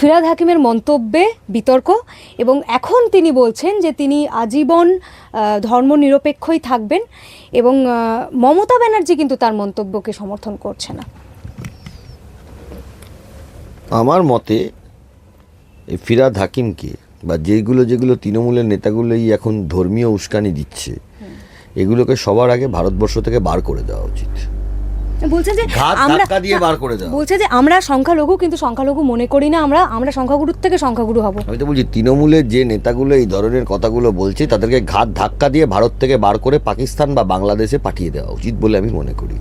ফিরাদ হাকিমের মন্তব্যে বিতর্ক এবং এখন তিনি বলছেন যে তিনি আজীবন ধর্মনিরপেক্ষই থাকবেন এবং মমতা ব্যানার্জি কিন্তু তার মন্তব্যকে সমর্থন করছে না। আমার মতে এই ফিরাদ হাকিমকে বা যেগুলো যেগুলো তৃণমূলের নেতাগুলোই এখন ধর্মীয় উস্কানি দিচ্ছে এগুলোকে সবার আগে ভারতবর্ষ থেকে বার করে দেওয়া উচিত। বলছে যে আমরা দিয়ে বার করে দেওয়া বলছে যে আমরা সংখ্যালঘু কিন্তু সংখ্যালঘু মনে করি না আমরা আমরা সংখ্যাগুরুর থেকে সংখ্যাগুরু হব। আমি তো বলছি তৃণমূলের যে নেতাগুলো এই ধরনের কথাগুলো বলছে তাদেরকে ঘাত ধাক্কা দিয়ে ভারত থেকে বার করে পাকিস্তান বা বাংলাদেশে পাঠিয়ে দেওয়া উচিত বলে আমি মনে করি।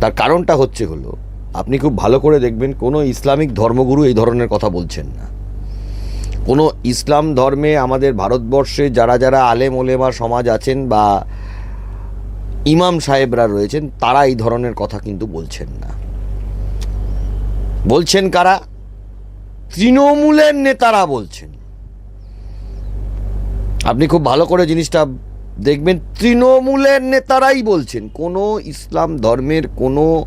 তার কারণটা হচ্ছে হলো আপনি খুব ভালো করে দেখবেন কোনো ইসলামিক ধর্মগুরু এই ধরনের কথা বলছেন না। কোনো ইসলাম ধর্মে আমাদের ভারতবর্ষে যারা যারা আলেম ওলেমা সমাজ আছেন বা ইমাম সাহেবরা রয়েছেন, তারা এই ধরনের কথা কিন্তু বলছেন না। বলছেন কারা? তৃণমূলের নেতারা বলছেন। আপনি খুব ভালো করে জিনিসটা দেখবেন, তৃণমূলের নেতারাই বলছেন, কোনো ইসলাম ধর্মের কোনো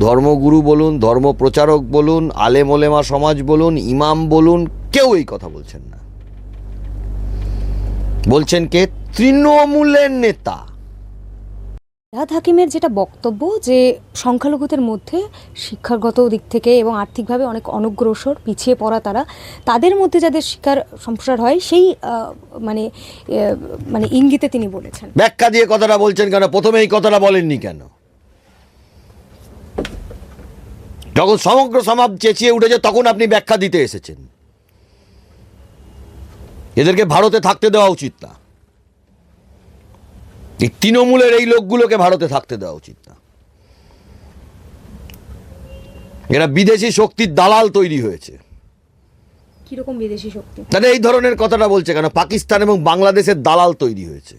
ধর্মগুরু বলুন, ধর্মপ্রচারক বলুন, আলেম ওলেমা সমাজ বলুন, ইমাম বলুন, কেউ এই কথা বলছেন না। বলছেন কে? তৃণমূলের নেতা। ফিরাদ হাকিমের যেটা বক্তব্য যে সংখ্যালঘুদের মধ্যে শিক্ষাগত দিক থেকে এবং আর্থিকভাবে অনেক অনগ্রসর, পিছিয়ে পড়া তারা, তাদের মধ্যে যাদের শিক্ষার সম্প্রসার হয়, সেই মানে মানে ইঙ্গিতে তিনি বলেছেন। ব্যাখ্যা দিয়ে কথাটা বলছেন কেন? প্রথমে এই কথাটা বলেননি কেন? যখন সমগ্র সমাজ চেঁচিয়ে উঠেছে, তখন আপনি ব্যাখ্যা দিতে এসেছেন। এদেরকে ভারতে থাকতে দেওয়া উচিত না। এই তৃণমূলের এই লোকগুলোকে ভারতে থাকতে দেওয়া উচিত না। এরা বিদেশি শক্তির দালাল তৈরি হয়েছে। কীরকম বিদেশি শক্তি? তাহলে এই ধরনের কথাটা বলছে কেন? পাকিস্তান এবং বাংলাদেশের দালাল তৈরি হয়েছে।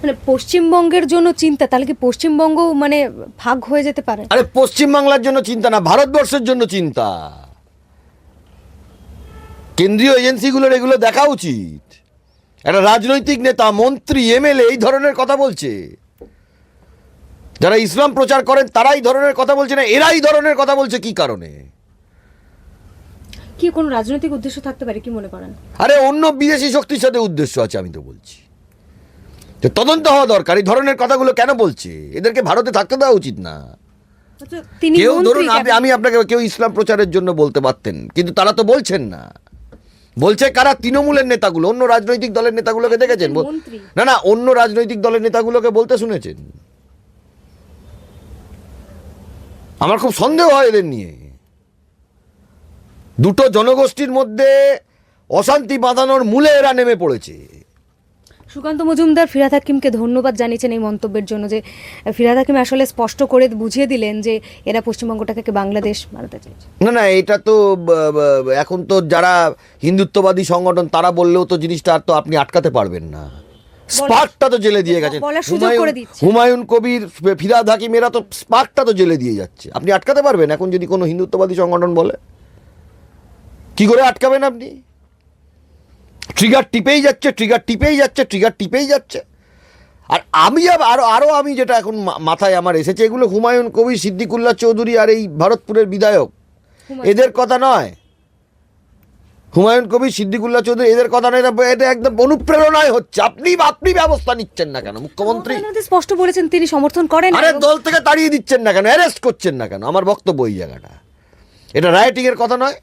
মানে পশ্চিমবঙ্গের জন্য চিন্তা তাহলে কি পশ্চিমবঙ্গ মানে ভাগ হয়ে যেতে পারে? আরে পশ্চিমবাংলার জন্য চিন্তা না ভারতবর্ষের জন্য চিন্তা। কেন্দ্রীয় এজেন্সিগুলোর এগুলো দেখা উচিত। একটা রাজনৈতিক নেতা মন্ত্রী এমএলএ এই ধরনের কথা বলছে। যারা ইসলাম প্রচার করেন তারা এই ধরনের কথা বলছে না এরা এই ধরনের কথা বলছে কি কারণে? কি কোনো রাজনৈতিক উদ্দেশ্য থাকতে পারে কি মনে করেন? আরে অন্য বিদেশি শক্তির সাথে উদ্দেশ্য আছে আমি তো বলছি। তো তদন্ত হওয়া দরকার এই ধরনের কথাগুলো কেন বলছে? এদেরকে ভারতে থাকতে দেওয়া উচিত না। আচ্ছা, তিনি কেউ ধরুন আমি আপনাকে কেউ ইসলাম প্রচারের জন্য বলতে পারতেন কিন্তু তারা তো বলছেন না। বলছে কারা? তৃণমূলের নেতাগুলো অন্য রাজনৈতিক দলের নেতাগুলোকে দেখেছেন? না না অন্য রাজনৈতিক দলের নেতাগুলোকে বলতে শুনেছেন। আমার খুব সন্দেহ হয় এদের নিয়ে। দুটো জনগোষ্ঠীর মধ্যে অশান্তি বাঁধানোর মূলে এরা নেমে পড়েছে। সুকান্ত মজুমদার ফিরাদ হাকিমকে ধন্যবাদ জানিয়েছেন এই মন্তব্যের জন্য যে ফিরাদ হাকিম আসলে স্পষ্ট করে বুঝিয়ে দিলেন যে এরা পশ্চিমবঙ্গটাকে বাংলাদেশ বানাতে চাইছে। না না এটা তো এখন তো যারা হিন্দুত্ববাদী সংগঠন তারা বললেও তো জিনিসটা আর তো আপনি আটকাতে পারবেন না। স্পার্কটা তো জেলে দিয়ে গেছে হুমায়ুন হুমায়ুন কবির ফিরাদ হাকিম এরা তো স্পার্কটা তো জেলে দিয়ে যাচ্ছে। আপনি আটকাতে পারবেন এখন যদি কোনো হিন্দুত্ববাদী সংগঠন বলে। কি করে আটকাবেন আপনি? ট্রিগার টিপেই যাচ্ছে ট্রিগার টিপেই যাচ্ছে ট্রিগার টিপেই যাচ্ছে। আর আমি আব- আরও আরও আমি যেটা এখন মাথায় আমার এসেছে এগুলো হুমায়ুন কবি সিদ্দিকুল্লাহ চৌধুরী আর এই ভারতপুরের বিধায়ক। এদের কথা নয়। হুমায়ুন কবি সিদ্দিকুল্লাহ চৌধুরী এদের কথা নয় এটা- এটা একদম অনুপ্রেরণায় হচ্ছে। আপনি আপনি ব্যবস্থা নিচ্ছেন না কেন মুখ্যমন্ত্রী? স্পষ্ট বলেছেন তিনি সমর্থন করেন আরে দল থেকে তাড়িয়ে দিচ্ছেন না কেন অ্যারেস্ট করছেন না কেন আমার বক্তব্য এই জায়গাটা। এটা রাইটিং এর কথা নয়।